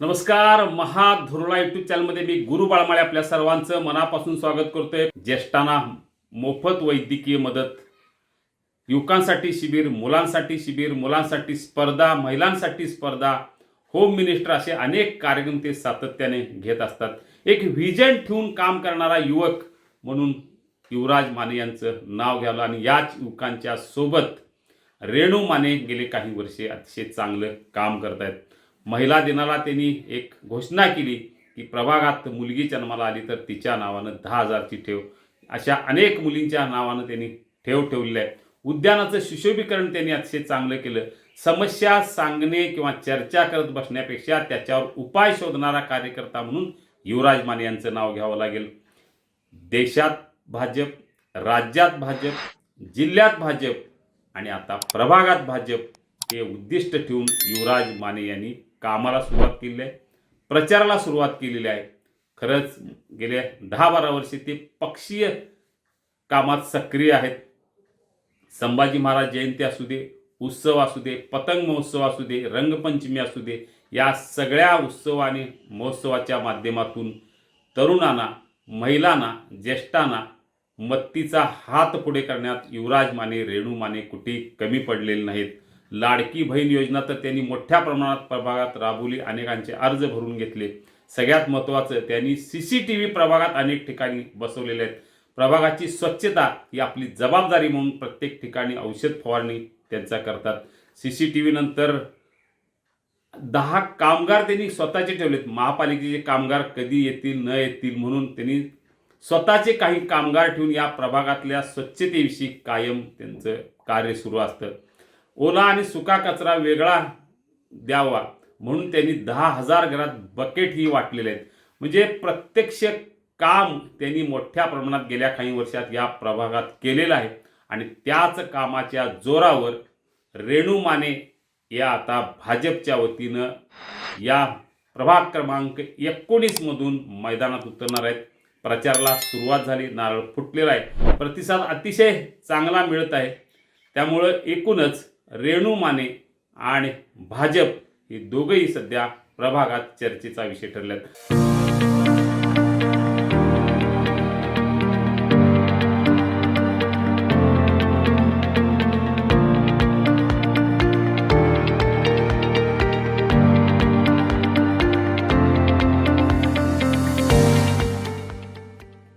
नमस्कार महाधुरुळा युट्यूब चॅनलमध्ये मी गुरु बाळमाळे आपल्या सर्वांचं मनापासून स्वागत करतोय. ज्येष्ठांना मोफत वैद्यकीय मदत युवकांसाठी शिबिर मुलांसाठी शिबिर मुलांसाठी स्पर्धा महिलांसाठी स्पर्धा होम मिनिस्टर असे अनेक कार्यक्रम ते सातत्याने घेत असतात. एक व्हिजन ठेवून काम करणारा युवक म्हणून युवराज माने यांचं नाव घ्यावं आणि याच युवकांच्या सोबत रेणू माने गेले काही वर्षे. अतिशय चांगलं काम करत आहेत महिला दिनाला त्यांनी एक घोषणा केली की प्रभागात मुलगी जन्माला आली तर तिच्या नावानं दहा हजारची ठेव. अशा अनेक मुलींच्या नावानं त्यांनी ठेव ठेवलेली आहे उद्यानाचं सुशोभीकरण त्यांनी अतिशय चांगलं केलं. समस्या सांगणे किंवा चर्चा करत बसण्यापेक्षा त्याच्यावर उपाय शोधणारा कार्यकर्ता म्हणून युवराज माने यांचं नाव घ्यावं लागेल. देशात भाजप राज्यात भाजप जिल्ह्यात भाजप आणि आता प्रभागात भाजप हे उद्दिष्ट ठेवून युवराज माने यांनी कामाला सुरुवात केलेली आहे प्रचाराला सुरुवात केलेली आहे. खरंच गेल्या दहा बारा वर्षे ते पक्षीय कामात सक्रिय आहेत. संभाजी महाराज जयंती असू दे उत्सव असू दे पतंग महोत्सव असू दे रंगपंचमी असू दे या सगळ्या उत्सव आणि महोत्सवाच्या माध्यमातून तरुणांना महिलांना ज्येष्ठांना मत्तीचा हात पुढे करण्यात युवराज माने रेणू माने कुठे कमी पडलेले नाहीत. लाडकी बहीण योजना तर त्यांनी मोठ्या प्रमाणात प्रभागात राबवली अनेकांचे अर्ज भरून घेतले. सगळ्यात महत्त्वाचं त्यांनी सी सी टी व्ही प्रभागात अनेक ठिकाणी बसवलेले आहेत. प्रभागाची स्वच्छता ही आपली जबाबदारी म्हणून प्रत्येक ठिकाणी औषध फवारणी त्यांचा करतात. सी सी टी व्ही नंतर दहा कामगार त्यांनी स्वतःचे ठेवलेत. महापालिकेचे कामगार कधी येतील न येतील म्हणून त्यांनी स्वतःचे काही कामगार ठेवून या प्रभागातल्या स्वच्छतेविषयी कायम त्यांचं कार्य सुरू असतं. ओला आणि सुका कचरा वेगळा द्यावा म्हणून त्यांनी दहा हजार घरात बकेट ही वाटलेले आहेत. म्हणजे प्रत्यक्ष काम त्यांनी मोठ्या प्रमाणात गेल्या काही वर्षात या प्रभागात केलेलं आहे. आणि त्याच कामाच्या जोरावर रेणू माने या आता भाजपच्या वतीनं या प्रभाग क्रमांक एकोणीसमधून मैदानात उतरणार आहेत. प्रचाराला सुरुवात झाली नारळ फुटलेला आहे. प्रतिसाद अतिशय चांगला मिळत आहे. त्यामुळं एकूणच रेणू माने आणि भाजप हे दोघंही सध्या प्रभागात चर्चेचा विषय ठरल्यात.